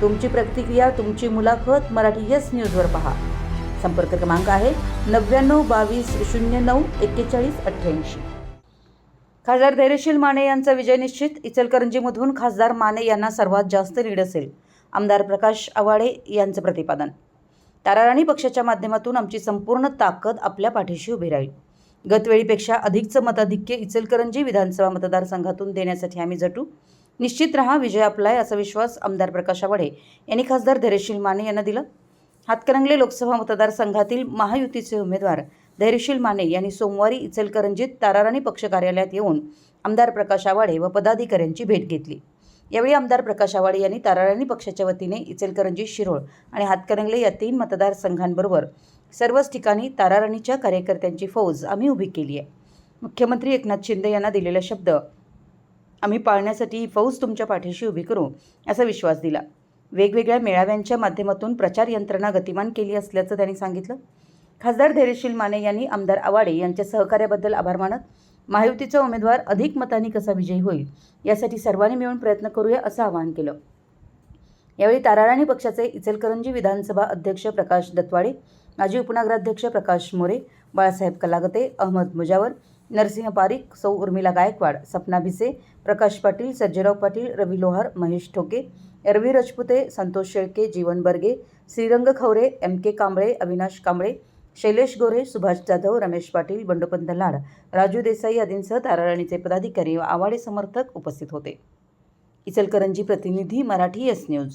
तुमची प्रतिक्रिया तुमची मुलाखत मराठी येस न्यूजवर पहा. संपर्क क्रमांक आहे नव्याण्णव बावीस शून्य नऊ एक्केचाळीस अठ्ठ्याऐंशी. खासदार धैर्यशील माने यांचा विजय निश्चित. इचलकरंजीमधून खासदार माने यांना सर्वात जास्त लीड असेल. आमदार प्रकाश आवाडे यांचं प्रतिपादन. ताराराणी पक्षाच्या माध्यमातून आमची संपूर्ण ताकद आपल्या पाठीशी उभी राहील. गतवेळीपेक्षा अधिकचं मताधिक्य इचलकरंजी विधानसभा मतदारसंघातून देण्यासाठी आम्ही झटू. निश्चित रहा विजय आपलाय असा विश्वास आमदार प्रकाश आवाडे यांनी खासदार धैर्यशील माने यांना दिला. हातकणंगले लोकसभा मतदारसंघातील महायुतीचे उमेदवार धैर्यशील माने यांनी सोमवारी इचलकरंजीत ताराराणी पक्ष कार्यालयात येऊन आमदार प्रकाश आवाडे व पदाधिकाऱ्यांची भेट घेतली. यावेळी आमदार प्रकाश आवाडे यांनी ताराराणी पक्षाच्या वतीने इचलकरंजी शिरोळ आणि हातकणंगले या तीन मतदारसंघांबरोबर सर्वच ठिकाणी ताराराणीच्या कार्यकर्त्यांची फौज आम्ही उभी केली आहे. मुख्यमंत्री एकनाथ शिंदे यांना दिलेला शब्द आम्ही पाळण्यासाठी ही फौज तुमच्या पाठीशी उभी करू असा विश्वास दिला. वेगवेगळ्या मेळाव्यांच्या माध्यमातून प्रचार यंत्रणा गतिमान केली असल्याचं त्यांनी सांगितलं. खासदार धैर्यशील माने यांनी आमदार आवाडे यांच्या सहकार्याबद्दल आभार मानत महायुतीचा उमेदवार अधिक मतांनी कसा विजयी होईल यासाठी सर्वांनी मिळून प्रयत्न करूया असं आवाहन केलं. यावेळी ताराराणी पक्षाचे इचलकरंजी विधानसभा अध्यक्ष प्रकाश दत्वाडे माजी उपनगराध्यक्ष प्रकाश मोरे बाळासाहेब कलागते अहमद मुजावर नरसिंह पारिक सौ उर्मिला गायकवाड सपना भिसे प्रकाश पाटील सर्जेराव पाटील रवी लोहार महेश ठोके रवी राजपुते संतोष शेळके जीवन बर्गे श्रीरंग खवरे एम के कांबळे अविनाश कांबळे शैलेश गोरे सुभाष जाधव रमेश पाटील बंडोपंत लाड राजू देसाई आदींसह ताराराणीचे पदाधिकारी व आवाडे समर्थक उपस्थित होते. इचलकरंजी प्रतिनिधी मराठी एस न्यूज.